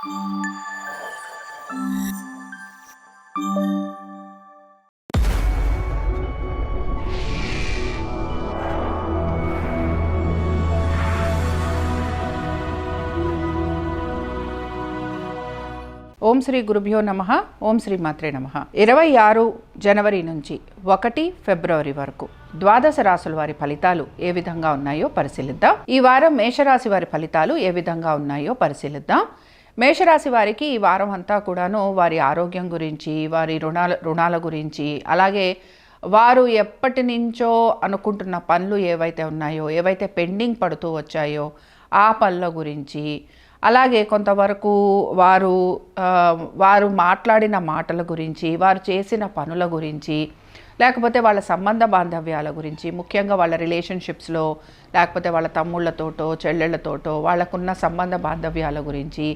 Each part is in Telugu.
ఓం శ్రీ గురుభ్యో నమ. ఓం శ్రీ మాత్రే నమ. ఇరవై ఆరు జనవరి నుంచి ఒకటి ఫిబ్రవరి వరకు ద్వాదశ రాసుల వారి ఫలితాలు ఏ విధంగా ఉన్నాయో పరిశీలిద్దాం. ఈ వారం మేషరాశి వారి ఫలితాలు ఏ విధంగా ఉన్నాయో పరిశీలిద్దాం. మేషరాశి వారికి ఈ వారం అంతా కూడాను వారి ఆరోగ్యం గురించి వారి రుణాల రుణాల గురించి అలాగే వారు ఎప్పటి నుంచో అనుకుంటున్న పనులు ఏవైతే ఉన్నాయో ఏవైతే పెండింగ్ పడుతూ వచ్చాయో ఆ పనుల గురించి అలాగే కొంతవరకు వారు వారు మాట్లాడిన మాటల గురించి వారు చేసిన పనుల గురించి లేకపోతే వాళ్ళ సంబంధ బాంధవ్యాల గురించి ముఖ్యంగా వాళ్ళ రిలేషన్షిప్స్లో లేకపోతే వాళ్ళ తమ్ముళ్ళతోటో చెల్లెళ్ళతోటో వాళ్ళకున్న సంబంధ బాంధవ్యాల గురించి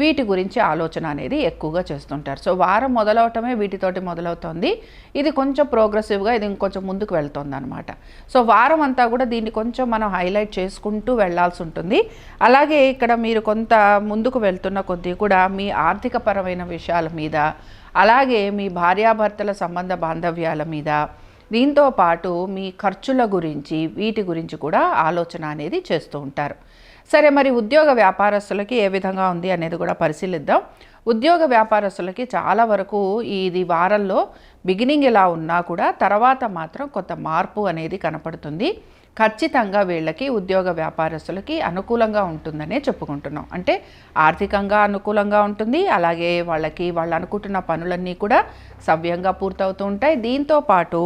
వీటి గురించి ఆలోచన అనేది ఎక్కువగా చేస్తుంటారు. సో వారం మొదలవటమే వీటితోటి మొదలవుతుంది. ఇది కొంచెం ప్రోగ్రెసివ్గా ఇది ఇంకొంచెం ముందుకు వెళ్తుంది అనమాట సో వారం అంతా కూడా దీన్ని కొంచెం మనం హైలైట్ చేసుకుంటూ వెళ్ళాల్సి ఉంటుంది. అలాగే ఇక్కడ మీరు కొంత ముందుకు వెళ్తున్న కొద్దీ కూడా మీ ఆర్థికపరమైన విషయాల మీద అలాగే మీ భార్యాభర్తల సంబంధ బాంధవ్యాల మీద దీంతో పాటు మీ ఖర్చుల గురించి వీటి గురించి కూడా ఆలోచన అనేది చేస్తూ ఉంటారు. సరే మరి ఉద్యోగ వ్యాపారస్తులకి ఏ విధంగా ఉంది అనేది కూడా పరిశీలిద్దాం. ఉద్యోగ వ్యాపారస్తులకి చాలా వరకు ఇది వారంలో బిగినింగ్ ఇలా ఉన్నా కూడా తర్వాత మాత్రం కొంత మార్పు అనేది కనపడుతుంది. ఖచ్చితంగా వీళ్ళకి ఉద్యోగ వ్యాపారస్తులకి అనుకూలంగా ఉంటుందనే చెప్పుకుంటున్నాం. అంటే ఆర్థికంగా అనుకూలంగా ఉంటుంది. అలాగే వాళ్ళకి వాళ్ళు అనుకుంటున్న పనులన్నీ కూడా సవ్యంగా పూర్తవుతూ ఉంటాయి. దీంతో పాటు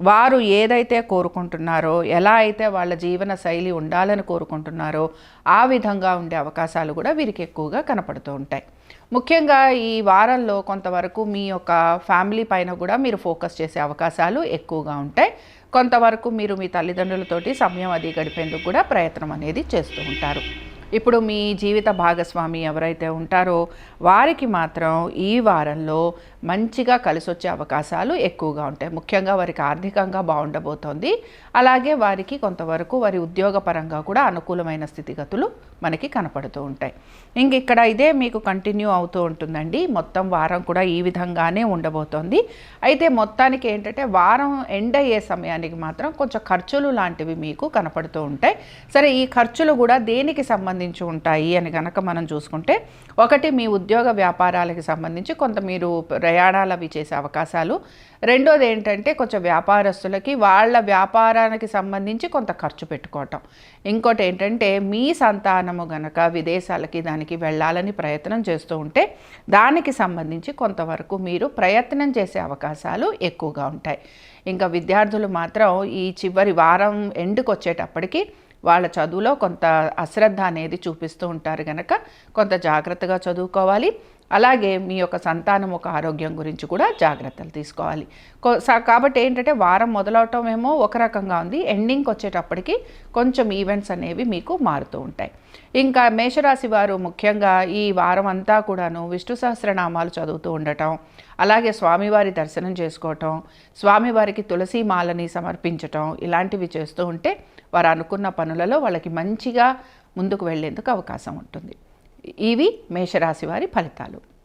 వారు ఏదైతే కోరుకుంటున్నారో ఎలా అయితే వాళ్ళ జీవన శైలి ఉండాలని కోరుకుంటున్నారో ఆ విధంగా ఉండే అవకాశాలు కూడా వీరికి ఎక్కువగా కనపడుతూ ఉంటాయి. ముఖ్యంగా ఈ వారంలో కొంతవరకు మీ యొక్క ఫ్యామిలీ పైన కూడా మీరు ఫోకస్ చేసే అవకాశాలు ఎక్కువగా ఉంటాయి. కొంతవరకు మీరు మీ తల్లిదండ్రులతోటి సమయం అది గడిపేందుకు కూడా ప్రయత్నం అనేది చేస్తూ ఉంటారు. ఇప్పుడు మీ జీవిత భాగస్వామి ఎవరైతే ఉంటారో వారికి మాత్రం ఈ వారంలో మంచిగా కలిసి వచ్చే అవకాశాలు ఎక్కువగా ఉంటాయి. ముఖ్యంగా వారికి ఆర్థికంగా బాగుండబోతోంది. అలాగే వారికి కొంతవరకు వారి ఉద్యోగపరంగా కూడా అనుకూలమైన స్థితిగతులు మనకి కనపడుతూ ఉంటాయి. ఇంక ఇక్కడ ఇదే మీకు కంటిన్యూ అవుతూ ఉంటుందండి. మొత్తం వారం కూడా ఈ విధంగానే ఉండబోతోంది. అయితే మొత్తానికి ఏంటంటే వారం ఎండ్ అయ్యే సమయానికి మాత్రం కొంచెం ఖర్చులు లాంటివి మీకు కనపడుతూ ఉంటాయి. సరే ఈ ఖర్చులు కూడా దేనికి సంబంధించి ఉంటాయి అని కనుక మనం చూసుకుంటే ఒకటి మీ ఉద్యోగ వ్యాపారాలకి సంబంధించి కొంత మీరు ప్రయాణాలు అవి చేసే అవకాశాలు. రెండోది ఏంటంటే కొంచెం వ్యాపారస్తులకి వాళ్ళ వ్యాపారానికి సంబంధించి కొంత ఖర్చు పెట్టుకోవటం. ఇంకోటి ఏంటంటే మీ సంతానము గనక విదేశాలకి దానికి వెళ్ళాలని ప్రయత్నం చేస్తూ ఉంటే దానికి సంబంధించి కొంతవరకు మీరు ప్రయత్నం చేసే అవకాశాలు ఎక్కువగా ఉంటాయి. ఇంకా విద్యార్థులు మాత్రం ఈ చివరి వారం ఎండుకు వచ్చేటప్పటికి వాళ్ళ చదువులో కొంత అశ్రద్ధ అనేది చూపిస్తూ ఉంటారు కనుక కొంత జాగ్రత్తగా చదువుకోవాలి. అలాగే మీ యొక్క సంతానం ఒక ఆరోగ్యం గురించి కూడా జాగ్రత్తలు తీసుకోవాలి. కాబట్టి ఏంటంటే వారం మొదలవటం ఏమో ఒక రకంగా ఉంది. ఎండింగ్కి వచ్చేటప్పటికి కొంచెం ఈవెంట్స్ అనేవి మీకు మారుతూ ఉంటాయి. ఇంకా మేషరాశి వారు ముఖ్యంగా ఈ వారం అంతా కూడాను విష్ణు సహస్రనామాలు చదువుతూ ఉండటం అలాగే స్వామివారి దర్శనం చేసుకోవటం స్వామివారికి తులసి మాలని సమర్పించటం ఇలాంటివి చేస్తూ ఉంటే వారు అనుకున్న పనులలో వాళ్ళకి మంచిగా ముందుకు వెళ్ళేందుకు అవకాశం ఉంటుంది. ఇవి మేషరాశి వారి ఫలితాలు.